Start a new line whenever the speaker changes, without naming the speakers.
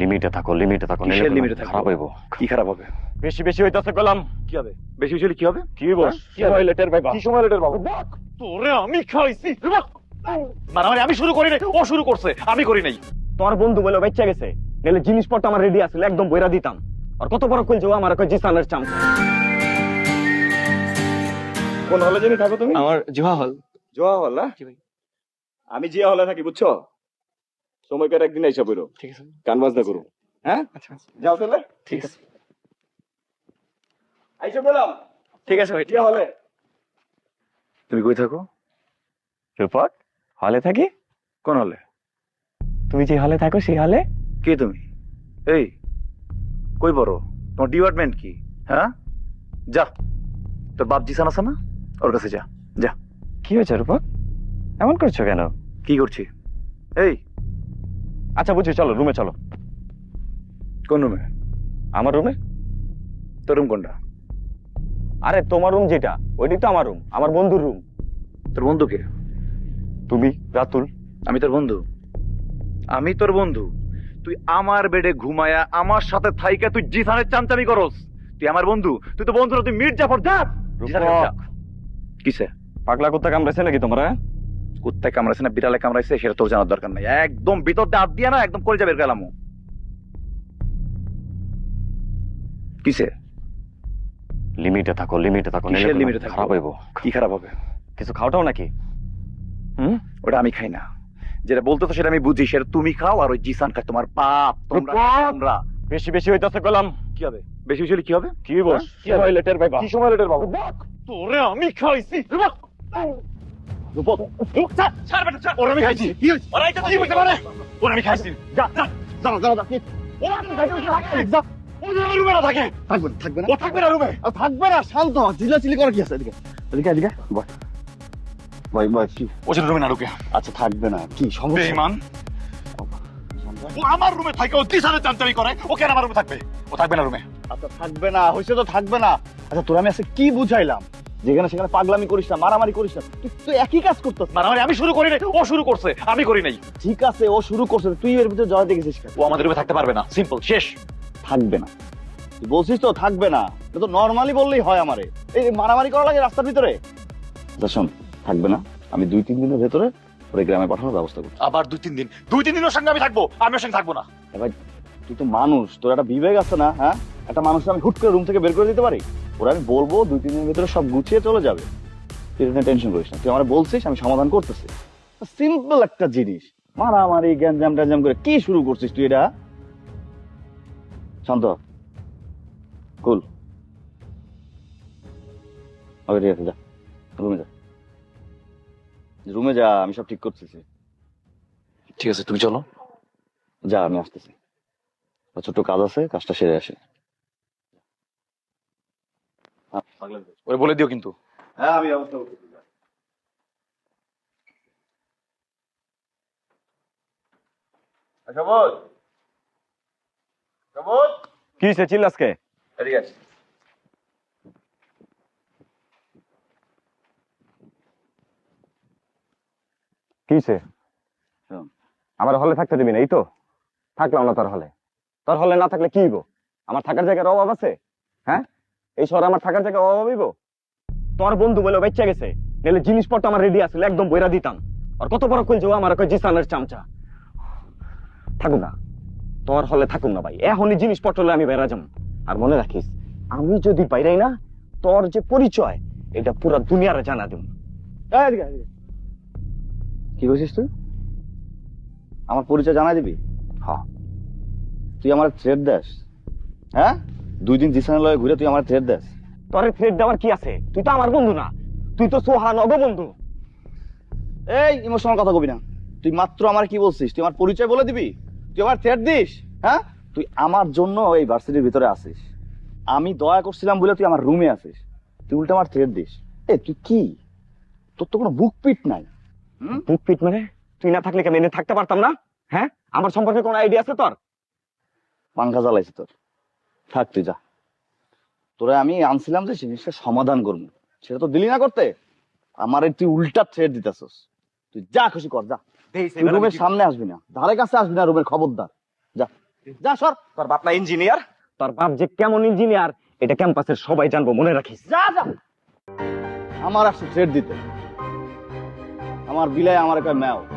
লিমিটে থাকো লিমিটে থাকো
কিসের এ
কোনো
থাকব?
খারাপ হইব।
কি খারাপ হবে?
বেশি বেশি হইতাছে কলাম।
কি হবে? বেশি বেশি হলে কি হবে?
কি বস
হ্যাঁ?
কি হইলে টের পাইবা
কি সময় লেটার বাবু?
তোরে আমি খাইছি
মানে আমি শুরু করি নাই ও শুরু করছে আমি করি নাই।
তোমার বন্ধু বলে বাচ্চা গেছে নাহলে জিনিসপত্র আমার রেডি আছিল একদম বইরা দিতাম। আর কত বড় কইল আমার কই জিসানের চাম কোন হলে জানি থাকো তুমি?
আমার জুহা হল।
জোয়া হল না?
জি ভাই।
আমি জিয়া হলে থাকি বুঝছ? সময় করে একদিন আইসা বইরো
ঠিক আছে।
গান বাজনা করো। হ্যাঁ?
আচ্ছা আচ্ছা,
যাও তাহলে।
ঠিক আছে।
আইসা বললাম
ঠিক আছে ভাই
জিয়া হলে?
তুমি কই থাকো?
রূপক হলে থাকি?
কোন হলে?
তুমি যে হলে থাকো সেই হলে?
কে তুমি? এই কই বড় তোমার ডিপার্টমেন্ট কি? হ্যাঁ? যা। তোর বাপ জিসান আছে না? ওর কাছে যা। যা।
কি হয়েছে রূপক? এমন করছ কেন?
কি করছি? এই
আচ্ছা বুঝছি চলো রুমে চলো।
কোন রুমে
আমার রুমে
তোর রুম কোনটা?
আরে তোমার রুম যেটা ওইটাই তো আমার রুম আমার বন্ধুর রুম
তোর বন্ধুকে
তুমি রাতুল।
আমি তোর বন্ধু। আমি তোর বন্ধু। তুই আমার বেডে ঘুমায়া আমার সাথে থাইকা তুই জিসানের চামচামি করস। তুই আমার বন্ধু তুই তো বন্ধু না, তুই মির জাফর যা। কিসে?
পাগলা কুত্তা কামড়েছে নাকি তোমরা
কুত্তায় কামড়াইছে না বিড়ালে কামড়াইছে সেটা তোর জানার দরকার নাই। একদম ভিতর দিয়ে হাত না একদম করে যাবে গেলাম কিসে?
লিমিটে থাকো লিমিটে থাকো
এ থাকব?
খারাপ হইব।
কি খারাপ হবে?
কিছু খাওটাও নাকি? হুম?
ওটা আমি খাই না। যেটা বলতে তো সেটা আমি বুঝি সেটা তুমি খাও আর ওই জিসান খায় তোমার বাপ তোমরা
বেশি বেশি হইতাছে কলাম
কি হবে? বেশি বেশি হলে কি হবে?
কি বস
হ্যাঁ?
কি হইলে টের পাইবা
কি সময় লেটার বাবু
তোরে আমি খাইছি
ওর আমি খাইছি। কি হয়েছে? ওরা এটা কি বলতে পারে ওর আমি খাইছি। যা যা যা যা যা ও আমি খাইছি যা। ও আমার রুমে না থাকে।
থাকবে না, থাকবে না।
ও থাকবে না রুমে।
আর থাকবে না শান্ত। চিল্লা চিল্লি করা কি আছে এদিকে? এদিকে এদিকে বয় বয় বয় কি?
ও যেন রুমে না ঢুকে।
আচ্ছা থাকবে না। কি সমস্যা?
বেঈমান। ও আমার রুমে থাকে ও দিশারে চামচামি করে। ও কেন আমার রুমে থাকবে? ও থাকবে না রুমে।
আচ্ছা থাকবে না তো থাকবে না। আচ্ছা তোর আমি আজকে কি বুঝাইলাম? যেখানে সেখানে পাগলামি করিস না মারামারি করিস না তুই তুই একই কাজ করতেছ
মানে আমি শুরু করি নাই ও শুরু করছে আমি করি নাই।
ঠিক আছে ও শুরু করছে তুই এর ভিতরে জয় দেখেছিস কেন?
ও আমাদের রুমে থাকতে পারবে না সিম্পল শেষ।
থাকবে না। তুই বলছিস তো থাকবে না। এটা তো নর্মালি বললেই হয় আমারে। এই মারামারি করা লাগে রাস্তার ভিতরে। আচ্ছা শোন থাকবে না। আমি দুই তিন দিনের ভেতরে ওরে গ্রামে পাঠানোর ব্যবস্থা করছি।
আবার দুই তিন দিন। দুই তিন দিনের সঙ্গে আমি থাকব আমি ওর সঙ্গে থাকব না।
এবার তুই তো মানুষ তোর একটা বিবেক আছে না হ্যাঁ? একটা মানুষকে আমি হুট করে রুম থেকে বের করে দিতে পারি? ওরা আমি বলব দুই তিন দিনের ভিতরে সব গুছিয়ে চলে যাবে। তুই টেনশন করিস না। তুই আমার বলছিস আমি সমাধান করতেছি। সিম্পল একটা জিনিস। মারামারি গ্যাঞ্জাম ট্যাঞ্জাম করে কি শুরু করছিস তুই এটা? শান্ত কুল। ওকে ঠিক আছে যা। রুমে যা। রুমে যা আমি সব ঠিক করতেছি।
ঠিক আছে তুমি চলো।
যা আমি আসতেছি। ছোট্ট কাজ আছে কাজটা সেরে আসে।
ওরে বলে দিও কিন্তু।
হ্যাঁ আমি
সবুজ?
কি হইছে চিল্লাসকে
এদিকে আস
কি হইছে? আমার হলে থাকতে দিবি না এই তো। থাকলাম না তোর হলে। তোর হলে না থাকলে কি হইব? আমার থাকার জায়গার অভাব আছে? হ্যাঁ? এই শহরে আমার থাকার জায়গার অভাব হইব? তোমার বন্ধু বলে বাচ্চা গেছে নাহলে জিনিসপত্র আমার রেডি আসলে একদম বইরা দিতাম। আর কত বড় কইল আমার কই জিসানের চামচা। থাকুক না তোর হলে থাকুক না ভাই এখনই জিনিসপত্র হলে আমি বেড়া যাম। আর মনে রাখিস আমি যদি বাইরাই না তোর যে পরিচয় এটা পুরো দুনিয়ারে জানা দেব।
কি বলছিস তুই? আমার পরিচয় জানা দিবি?
হ্যাঁ
তুই আমার থ্রেড দেস। হ্যাঁ? দুই দিন জিসানের লয়ে ঘুরে তুই আমার থ্রেড দেস।
তোর থ্রেড দেওয়ার কি আছে? তুই তো আমার বন্ধু না। তুই তো সোহান অগবন্ধু।
এই ইমোশনাল কথা কবি না। তুই মাত্র আমার কি বলছিস? তুই আমার পরিচয় বলে দিবি? তুই আমার থ্রেড দিস? হ্যাঁ? তুই আমার জন্য এই ভার্সিটির ভিতরে আসিস আমি দয়া করছিলাম বলে তুই আমার রুমে আসিস তুই উল্টা আমার থ্রেড দিস। এ তুই কি? তোর তো কোনো বুক পিট নাই।
বুক পিট মানে? তুই না থাকলে কি আমি এনে থাকতে পারতাম না? হ্যাঁ? আমার সম্পর্কে কোনো আইডিয়া আছে তোর?
পাঙ্খা জ্বালাইছে তোর। থাক তুই যা। তোরা আমি আনছিলাম যে জিনিসটা সমাধান করব। সেটা তো দিলি না করতে। আমার তুই উল্টা থ্রেড দিতেছস। তুই যা খুশি কর যা। তুই রুমের সামনে আসবি না। ধারে কাছে আসবি না রুমের খবরদার। যা। যা সর।
তোর বাপ না ইঞ্জিনিয়ার তোর বাপ যে কেমন ইঞ্জিনিয়ার এটা ক্যাম্পাসের সবাই জানব মনে রাখিস।
যা যা। আমার আসছে থ্রেড দিতে। আমার বিলায় আমার একটা ম্যাও